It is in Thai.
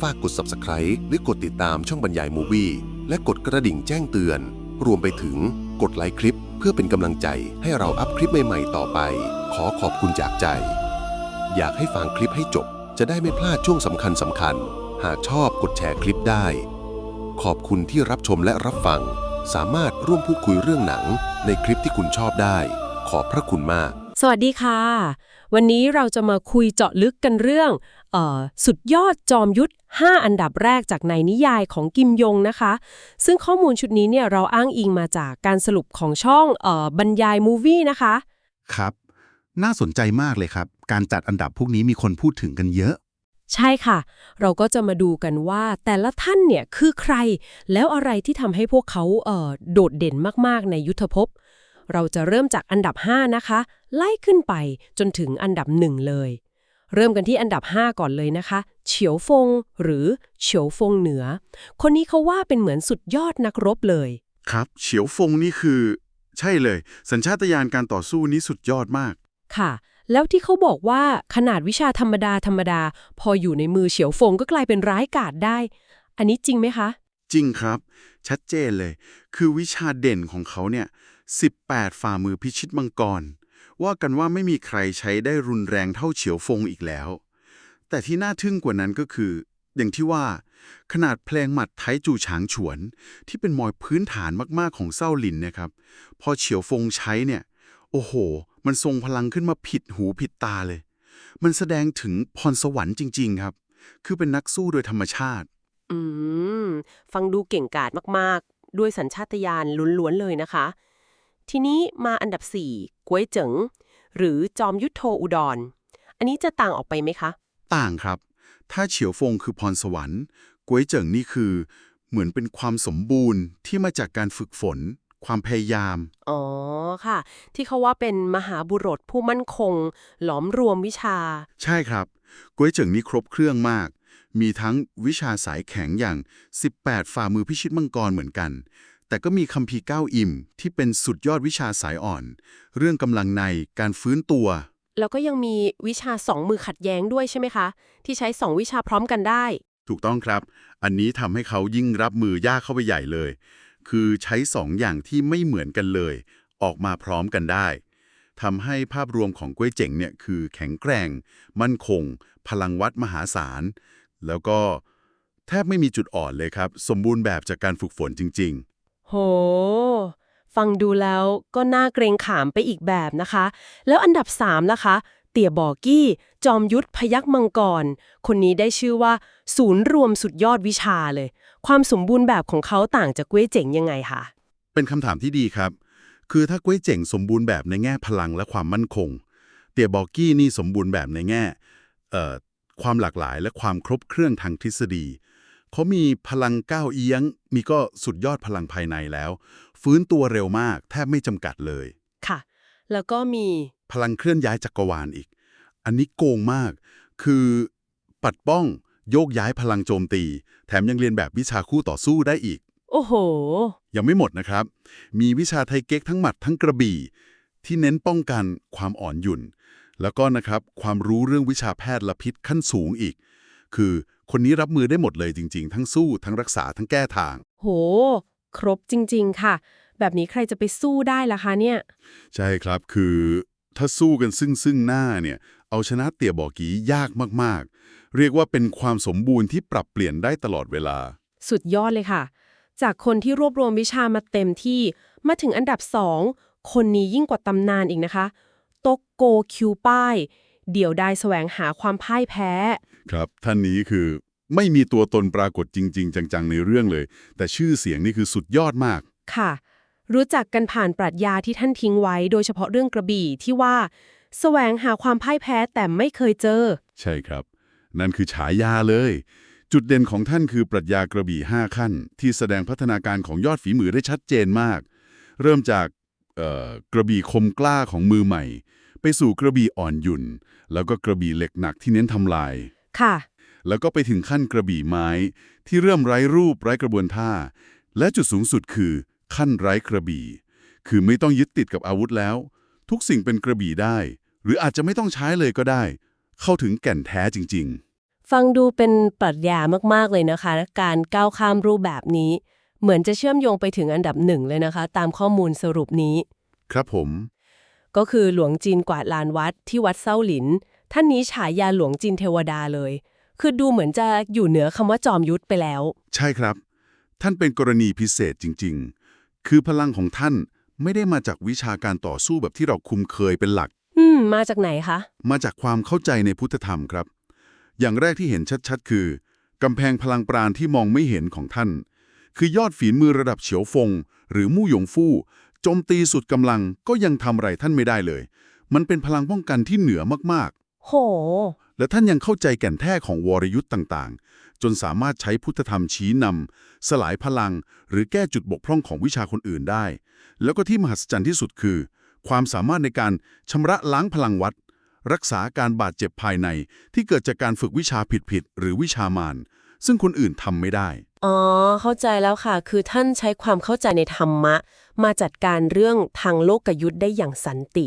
ฝากกด subscribe หรือกดติดตามช่องบรรยายมูวี่และกดกระดิ่งแจ้งเตือน รวมไปถึงกดไลค์คลิป เพื่อเป็นกำลังใจให้เราอัพคลิปใหม่ๆ ต่อไป ขอขอบคุณจากใจ อยากให้ฟังคลิปให้จบ จะได้ไม่พลาดช่วงสำคัญสำคัญ หากชอบกดแชร์คลิปได้ ขอบคุณที่รับชมและรับฟัง สามารถร่วมพูดคุยเรื่องหนัง ในคลิปที่คุณชอบได้ ขอบพระคุณมาก สวัสดีค่ะ วันนี้เราจะมาคุยเจาะลึกกันเรื่องเออสุดยอดจอมยุทธ 5 อันดับแรกจากในนิยายของกิมยงนะคะ ซึ่งข้อมูลชุดนี้เนี่ยเราอ้างอิงมาจากการสรุปของช่องเออบรรยายมูวี่นะคะ ครับ น่าสนใจมากเลยครับ การจัดอันดับพวกนี้มีคนพูดถึงกันเยอะ ใช่ค่ะ เราก็จะมาดูกันว่าแต่ละท่านเนี่ยคือใคร แล้วอะไรที่ทำให้พวกเขาเอ่อโดดเด่นมากๆในยุทธภพ เราจะเริ่มจากอันดับ 5 นะคะ ไล่ขึ้นไปจนถึงอันดับ 1 เลย เริ่มกันที่อันดับ 5 ก่อนเลยนะคะ เฉียวฟง หรือเฉียวฟงเหนือ คนนี้เขาว่าเป็นเหมือนสุดยอดนักรบเลย ครับ เฉียวฟงนี่คือ ใช่เลย สัญชาตญาณการต่อสู้นี้สุดยอดมาก ค่ะ แล้วที่เขาบอกว่าขนาดวิชาธรรมดาธรรมดา พออยู่ในมือเฉียวฟงก็กลายเป็นร้ายกาจได้ อันนี้จริงไหมคะจริงครับ ชัดเจนเลย คือวิชาเด่นของเขาเนี่ย 18 ฝ่ามือพิชิตมังกร ว่ากันว่าไม่มีใครใช้ได้รุนแรงเท่าเฉียวฟงอีกแล้ว แต่ที่น่าทึ่งกว่านั้นก็คือ อย่างที่ว่า ขนาดเพลงหมัดไทจูฉางฉวน ที่เป็นมอยพื้นฐานมากๆของเศร้าหลินเนะครับ พอเฉียวฟงใช้เนี่ย โอ้โห มันทรงพลังขึ้นมาผิดหูผิดตาเลย มันแสดงถึงพรสวรรค์จริง ๆ ครับ คือเป็นนักสู้โดยธรรมชาติ อืม ฟังดูเก่งกาจมากๆ ด้วยสัญชาตญาณล้วนๆเลยนะคะ ทีนี้มาอันดับ 4กวยเจิงหรือจอมยุทธโธอุดรอันนี้จะต่างออกไปไหมคะ ต่างครับ ถ้าเฉียวฟงคือพรสวรรค์ก๋วยเจิงนี่คือ เหมือนเป็นความสมบูรณ์ที่มาจากการฝึกฝน ความพยายาม อ๋อค่ะ ที่เขาว่าเป็นมหาบุรุษผู้มั่นคง หลอมรวมวิชา ใช่ครับก๋วยเจิงนี่ครบเครื่องมาก มีทั้งวิชาสายแข็งอย่าง 18 ฝ่ามือพิชิตมังกรเหมือนกัน แต่ก็มีคัมภีร์เก้าอิมที่เป็นสุดยอดวิชาสายอ่อน เรื่องกำลังในการฟื้นตัว แล้วก็ยังมีวิชาสองมือขัดแย้งด้วยใช่ไหมคะ ที่ใช้สองวิชาพร้อมกันได้ ถูกต้องครับ อันนี้ทำให้เขายิ่งรับมือยากเข้าไปใหญ่เลย คือใช้สองอย่างที่ไม่เหมือนกันเลย ออกมาพร้อมกันได้ทำให้ภาพรวมของกล้วยเจ๋งเนี่ยคือแข็งแกร่ง มั่นคง พลังวัดมหาศาล แล้วก็แทบไม่มีจุดอ่อนเลยครับ สมบูรณ์แบบจากการฝึกฝนจริง โห ฟังดูแล้วก็น่าเกรงขามไปอีกแบบนะคะ แล้วอันดับ3ล่ะคะ เตี่ยบอกกี้ จอมยุทธพยักมังกร คนนี้ได้ชื่อว่า ศูนย์รวมสุดยอดวิชาเลย ความสมบูรณ์แบบของเขาต่างจากเก้วยเจ๋งยังไงคะ เป็นคำถามที่ดีครับ คือถ้ากล้วยเจ๋งสมบูรณ์แบบในแง่พลังและความมั่นคง เตียบอกกี้นี่สมบูรณ์แบบในแง่ความหลากหลายและความครบเครื่องทางทฤษฎี เขามีพลังก้าวเอียง มีก็สุดยอดพลังภายในแล้ว ฟื้นตัวเร็วมาก แทบไม่จำกัดเลย ค่ะ แล้วก็มีพลังเคลื่อนย้ายจักรวาลอีก อันนี้โกงมาก คือปัดป้องโยกย้ายพลังโจมตี แถมยังเรียนแบบวิชาคู่ต่อสู้ได้อีก โอ้โห ยังไม่หมดนะครับ มีวิชาไทเก๊กทั้งหมัดทั้งกระบี่ ที่เน้นป้องกันความอ่อนหยุ่น แล้วก็นะครับความรู้เรื่องวิชาแพทย์และพิษขั้นสูงอีก คือ คนนี้รับมือได้หมดเลยจริง ๆ ทั้งสู้ทั้งรักษาทั้งแก้ทาง โห ครบจริง ๆ ค่ะ แบบนี้ใครจะไปสู้ได้ล่ะคะเนี่ย ใช่ครับคือถ้าสู้กันซึ่งซึ่งหน้าเนี่ย เอาชนะเตี่ยบอกกียากมากๆ เรียกว่าเป็นความสมบูรณ์ที่ปรับเปลี่ยนได้ตลอดเวลา สุดยอดเลยค่ะ จากคนที่รวบรวมวิชามาเต็มที่มาถึงอันดับสองคนนี้ยิ่งกว่าตำนานอีกนะคะ โตกโกคิวป้าย เดี่ยวได้แสวงหาความพ่ายแพ้ ครับ ท่านนี้คือไม่มีตัวตนปรากฏจริง ๆ จัง ๆ ในเรื่องเลย แต่ชื่อเสียงนี่คือสุดยอดมาก ค่ะ รู้จักกันผ่านปรัชญาที่ท่านทิ้งไว้ โดยเฉพาะเรื่องกระบี่ที่ว่าแสวงหาความพ่ายแพ้แต่ไม่เคยเจอ ใช่ครับ นั่นคือฉายาเลย จุดเด่นของท่านคือปรัชญากระบี่ 5 ขั้น ที่แสดงพัฒนาการของยอดฝีมือได้ชัดเจนมาก เริ่มจากเอ่อกระบี่คมกล้าของมือใหม่ ไปสู่กระบี่อ่อนหยุ่น แล้วก็กระบี่เหล็กหนักที่เน้นทำลาย ค่ะ แล้วก็ไปถึงขั้นกระบี่ไม้ ที่เริ่มไร้รูปไร้กระบวนท่า และจุดสูงสุดคือขั้นไร้กระบี่ คือไม่ต้องยึดติดกับอาวุธแล้ว ทุกสิ่งเป็นกระบี่ได้ หรืออาจจะไม่ต้องใช้เลยก็ได้ เข้าถึงแก่นแท้จริง ๆ ฟังดูเป็นปรัชญามากๆเลยนะคะ การก้าวข้ามรูปแบบนี้ เหมือนจะเชื่อมโยงไปถึงอันดับหนึ่งเลยนะคะ ตามข้อมูลสรุปนี้ ครับผม ก็คือหลวงจีนกวาดลานวัดที่วัดเส้าหลิน ท่านนี้ฉายาหลวงจีนเทวดาเลย คือดูเหมือนจะอยู่เหนือคำว่าจอมยุทธไปแล้ว ใช่ครับ ท่านเป็นกรณีพิเศษจริง ๆ คือพลังของท่านไม่ได้มาจากวิชาการต่อสู้แบบที่เราคุ้มเคยเป็นหลัก อืม มาจากไหนคะ มาจากความเข้าใจในพุทธธรรมครับ อย่างแรกที่เห็นชัดๆ คือกำแพงพลังปราณที่มองไม่เห็นของท่าน คือยอดฝีมือระดับเฉียวฟง หรือมู่หยงฟู่โจมตีสุดกำลังก็ยังทำอะไรท่านไม่ได้เลย มันเป็นพลังป้องกันที่เหนือมาก โหๆและท่านยังเข้าใจแก่นแท้ของวรยุทธ์ต่างๆ จนสามารถใช้พุทธธรรมชี้นำสลายพลัง หรือแก้จุดบกพร่องของวิชาคนอื่นได้ แล้วก็ที่มหัศจรรย์ที่สุดคือ ความสามารถในการชำระล้างพลังวัด รักษาการบาดเจ็บภายในที่เกิดจากการฝึกวิชาผิดๆหรือวิชามารซึ่งคนอื่นทำไม่ได้ อ๋อ เข้าใจแล้วค่ะ คือท่านใช้ความเข้าใจในธรรมะ มาจัดการเรื่องทางโลกยุทธ์ได้อย่างสันติ